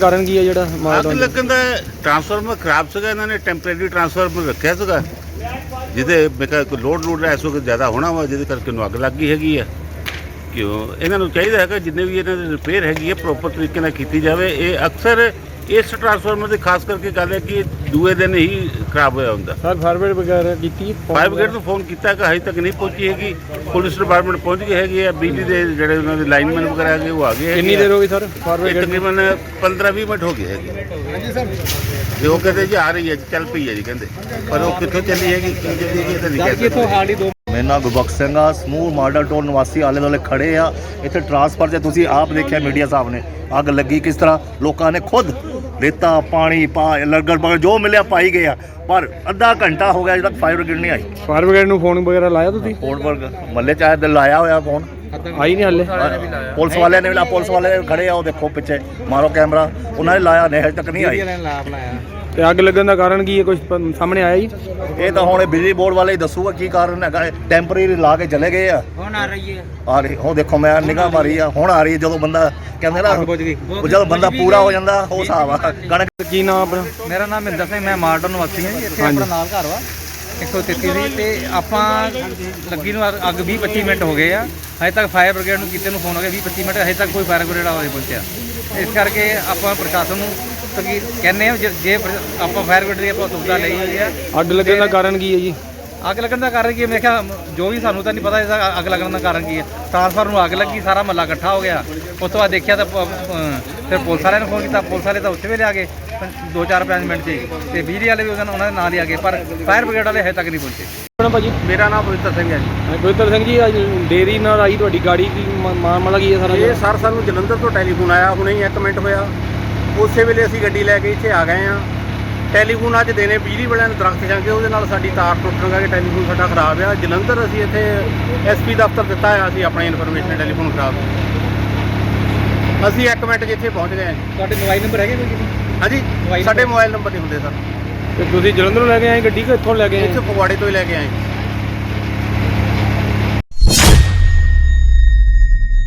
ਕਾਰਨ ਕੀ ਹੈ ਜਿਹੜਾ ਅੱਗ ਲੱਗਣ ਦਾ ਟਰਾਂਸਫਾਰਮਰ ਖਰਾਬ ਸੀਗਾ ਇਹਨਾਂ ਨੇ ਟੈਂਪਰੇਰੀ ਟਰਾਂਸਫਾਰਮਰ ਰੱਖਿਆ ਸੀਗਾ। ਜਿਹਦੇ ਮੇਕਾ ਕੋਈ ਲੋਡ ਲੋਡ ਐਸ ਵਕਤ ਜ਼ਿਆਦਾ ਹੋਣਾ ਵਾ ਜਿਹਦੇ ਕਰਕੇ ਨੂੰ ਅੱਗ ਲੱਗ ਗਈ ਹੈਗੀ ਆ। ਕਿਉਂ? ਇਹਨਾਂ ਨੂੰ ਚਾਹੀਦਾ ਹੈਗਾ ਜਿੰਨੇ ਵੀ ਇਹਨਾਂ ਦੀ ਰਿਪੇਅਰ ਹੈਗੀ ਹੈ ਪ੍ਰੋਪਰ ਤਰੀਕੇ ਨਾਲ ਕੀਤੀ ਜਾਵੇ। ਇਹ ਅਕਸਰ ਇਸ ਟਰਾਂਸਫਾਰਮਰ ਦੀ ਖਾਸ ਕਰਕੇ ਗੱਲ ਹੈ ਕਿ ਦੂਏ ਦਿਨ ਹੀ ਖਰਾਬ ਹੋਇਆ ਹੁੰਦਾ। ਸਰ ਫਾਰਵਰਡ ਵਗੈਰਾ ਕੀਤੀ ਫਾਇਰ ਬ੍ਰਿਗੇਡ ਨੂੰ ਫੋਨ ਕੀਤਾ ਕਿ ਹਜੇ ਤੱਕ ਨਹੀਂ ਪਹੁੰਚੀ ਹੈਗੀ। ਪੁਲਿਸ ਡਿਪਾਰਟਮੈਂਟ ਪਹੁੰਚ ਗਈ ਹੈਗੀ ਆ। ਬਿਜਲੀ ਦੇ ਜਿਹੜੇ ਉਹਨਾਂ ਦੇ ਲਾਈਨਮੈਨ ਵਗੈਰਾ ਹੈਗੇ ਉਹ ਆ ਗਏ ਕਿੰਨੀ। ਦੇਰ ਹੋ ਗਈ ਸਰ ਇਹ ਫਾਰਵਰਡ ਤਕਰੀਬਨ 15-20 ਮਿੰਟ ਹੋ ਗਏ ਹੈਗੇ। ਹਾਂਜੀ ਸਰ। ਤੇ ਉਹ ਕਹਿੰਦੇ ਜੀ ਆ ਰਹੀ ਹੈ ਚੱਲ ਪਈ ਹੈ ਜੀ ਕਹਿੰਦੇ। ਪਰ ਉਹ ਕਿੱਥੋਂ ਚੱਲੀ ਹੈਗੀ ਕੀ ਚੱਲੀ ਹੈਗੀ ਇਹ ਤਾਂ ਨਹੀਂ ਕਹਿ ਸਕਦੇ। ਹਾਲੀ ਦੋ ਮੇਰਾ ਨਾਮ ਗੁਰਬਖਸ਼ ਸਿੰਘ ਆ ਸਮੂਹ ਮਾਡਲ ਟੋਲ ਨਿਵਾਸੀ ਆਲੇ ਦੁਆਲੇ ਖੜੇ ਆ। ਇੱਥੇ ਟਰਾਂਸਫਰ 'ਚ ਤੁਸੀਂ ਆਪ ਦੇਖਿਆ ਮੀਡੀਆ ਸਾਹਿਬ ਨੇ ਅੱਗ ਲੱਗੀ ਕਿਸ ਤਰ੍ਹਾਂ? ਲੋਕਾਂ ਨੇ ਖੁਦ ਰੇਤਾ ਪਾਣੀ ਪਾ ਲੰਗਰ ਬਗਰ ਜੋ ਮਿਲਿਆ ਪਾਈ ਗਏ ਆ। ਪਰ ਅੱਧਾ ਘੰਟਾ ਹੋ ਗਿਆ ਜਦੋਂ ਤੱਕ ਫਾਇਰ ਬ੍ਰਿਗੇਡ ਨਹੀਂ ਆਈ। ਫਾਰਵਰਡ ਨੂੰ ਫੋਨ ਵਗੈਰਾ ਲਾਇਆ ਤੁਸੀਂ? ਫੋਨ ਪਰ ਮੱਲੇ ਚ ਆਇਆ ਤੇ ਲਾਇਆ ਹੋਇਆ ਫੋਨ ਆਈ ਨਹੀਂ ਹਾਲੇ। ਪੁਲਿਸ ਵਾਲਿਆਂ ਨੇ ਵੀ ਲਾ ਪੁਲਿਸ ਵਾਲੇ ਖੜੇ ਆ ਉਹ ਦੇਖੋ ਪਿੱਛੇ। ਮਾਰੋ ਕੈਮਰਾ ਉਹਨਾਂ ਨੇ ਲਾਇਆ ਨੇ ਹਜੇ ਤੱਕ ਨਹੀਂ ਆਈ। ਤੇ ਅੱਗ ਲੱਗਣ ਦਾ ਕਾਰਨ ਕੀ ਹੈ? ਕੁਝ ਸਾਹਮਣੇ ਆਇਆ ਜੀ? ਇਹ ਤਾਂ ਹੁਣ ਇਹ ਬਿਜਲੀ ਬੋਰਡ ਵਾਲੇ ਹੀ ਦੱਸੂਗਾ ਕੀ ਕਾਰਨ ਹੈਗਾ। ਟੈਂਪਰੇਰੀ ਲਾ ਕੇ ਚਲੇ ਗਏ ਆ। ਹੁਣ ਆ ਰਹੀ ਹੈ। ਆ ਰਹੀ ਉਹ ਦੇਖੋ ਮੈਂ ਨਿਗਾਹ ਮਾਰੀ ਆ। ਹੁਣ ਆ ਰਹੀ ਹੈ ਜਦੋਂ ਬੰਦਾ ਕਹਿੰਦੇ ਨਾ ਉਹ ਜਦੋਂ ਬੰਦਾ ਪੂਰਾ ਹੋ ਜਾਂਦਾ ਉਹ ਹਿਸਾਬ ਆ। ਕਣਕ ਕੀ ਨਾਮ ਆਪਣਾ? ਮੇਰਾ ਨਾਮ ਮਹਿੰਦਰ ਸਿੰਘ ਮੈਂ ਮਾਰਟਨ ਨਿਵਾਸੀ ਹਾਂ ਜੀ। ਇੱਥੇ। ਆਪਣਾ ਨਾਲ ਘਰ ਵਾ। 133 ਦੀ। ਤੇ ਆਪਾਂ ਲੱਗੀ ਨੂੰ ਅੱਗ- ਅੱਗ 20 25 ਮਿੰਟ ਹੋ ਗਏ ਆ। ਹਜੇ ਤੱਕ ਫਾਇਰ ਬ੍ਰਿਗੇਡ ਨੂੰ ਕੀਤੇ ਨੂੰ ਫੋਨ ਹੋ ਗਿਆ। 20 25 ਮਿੰਟ ਹਜੇ ਤੱਕ ਕੋਈ ਫਾਇਰ ਬ੍ਰਿਗੇਡ ਆਵੇ ਪਹੁੰਚਿਆ। ਇਸ ਕਰਕੇ ਆਪਾਂ ਪ੍ਰਸ਼ਾਸਨ ਨੂੰ ਤਕੀ ਕਹਿੰਨੇ ਆ ਜੇ ਜੇ ਪ੍ਰ- ਆਪਾਂ ਫਾਇਰ ਬ੍ਰਿਗੇਡ ਦੀ ਆਪਾਂ ਸੁਵਿਧਾ ਲਈ ਹੋਈ ਆ ਅੱਗ ਲੱਗਣ ਦਾ ਕਾਰਨ ਕੀ ਹੈ ਜੀ? ਅੱਗ ਲੱਗਣ ਦਾ ਕਾਰਨ ਕੀ ਹੈ? ਮੈਂ ਕਿਹਾ ਜੋ ਵੀ ਸਾਨੂੰ ਤਾਂ ਨਹੀਂ ਪਤਾ ਇਹਦਾ ਅੱਗ ਲੱਗਣ ਦਾ ਕਾਰਨ ਕੀ ਹੈ। ਟਰਾਂਸਫਾਰਮਰ ਨੂੰ ਅੱਗ ਲੱਗੀ ਸਾਰਾ ਮਹੱਲਾ ਇਕੱਠਾ ਹੋ ਗਿਆ। ਉਸ ਤੋਂ ਬਾਅਦ ਦੇਖਿਆ ਤਾਂ ਪ- ਅ, ਫਿਰ ਪੁਲਿਸ ਵਾਲਿਆਂ ਨੂੰ ਫੋਨ ਕੀਤਾ। ਪੁਲਿਸ ਵਾਲੇ ਤਾਂ ਉੱਥੇ ਵੇਲੇ ਆ ਗਏ 2-4-5 ਮਿੰਟ 'ਚ ਹੀ। ਤੇ ਬਿਜਲੀ ਵਾਲੇ ਵੀ ਉਹਨਾਂ ਉਹਨਾਂ ਦੇ ਨਾਲ ਹੀ ਆ ਗਏ ਪਰ ਫਾਇਰ ਬ੍ਰਿਗੇਡ ਵਾਲੇ ਹਜੇ ਤੱਕ ਨਹੀਂ ਪਹੁੰਚੇ। ਆਪਣਾ ਭਾਜੀ? ਮੇਰਾ ਨਾਮ ਪਵਿੱਤਰ ਸਿੰਘ ਹੈ ਜੀ। ਗੁਰਦਰ ਸਿੰਘ ਜੀ ਅੱਜ ਦੇਰੀ ਨਾਲ ਆਈ ਤੁਹਾਡੀ ਗਾੜੀ ਕੀ ਮਾਮਲਾ ਕੀ ਹੈ ਸਾਰਾ ਇਹ ਸਰ ਸਾਨੂੰ ਜਲੰਧਰ ਤੋਂ ਟੈਲੀਫੋਨ ਆਇਆ ਹੁਣੇ ਹੀ 1 ਮਿੰਟ ਹੋਇਆ। ਉਸੇ ਵੇਲੇ ਅਸੀਂ ਗੱਡੀ ਲੈ ਕੇ ਇੱਥੇ ਆ ਗਏ ਆ ਟੈਲੀਫੋਨ ਅੱਜ ਦੇਣੇ ਬਿਜਲੀ ਵਾਲਿਆਂ ਨੂੰ ਦਰਖਤ ਜਾਂਗੇ ਉਹਦੇ ਨਾਲ ਸਾਡੀ ਤਾਰ ਟੁੱਟਣ ਕਰਕੇ ਟੈਲੀਫੋਨ ਸਾਡਾ ਖਰਾਬ ਆ। ਜਲੰਧਰ ਅਸੀਂ ਇੱਥੇ ਐਸਪੀ ਦਫ਼ਤਰ ਦਿੱਤਾ ਆ ਅਸੀਂ ਆਪਣੀ ਇਨਫੋਰਮੇਸ਼ਨ ਟੈਲੀਫੋਨ ਖਰਾਬ ਅਸੀਂ 1 ਮਿੰਟ ਇੱਥੇ ਪਹੁੰਚ ਗਏ ਹਾਂ ਜੀ। ਤੁਹਾਡੇ ਮੋਬਾਈਲ ਨੰਬਰ ਹੈਗੇ ਕੋਈ ਹਾਂਜੀ ਸਾਡੇ ਮੋਬਾਈਲ ਨੰਬਰ ਨਹੀਂ ਹੁੰਦੇ ਸਰ। ਤੇ ਤੁਸੀਂ ਜਲੰਧਰੋਂ ਲੈ ਕੇ ਆਏ ਗੱਡੀ ਕਿ ਇੱਥੋਂ ਲੈ ਕੇ ਆਏ? ਇੱਥੇ ਫਗਵਾੜੇ ਤੋਂ ਹੀ ਲੈ ਕੇ ਆਏ।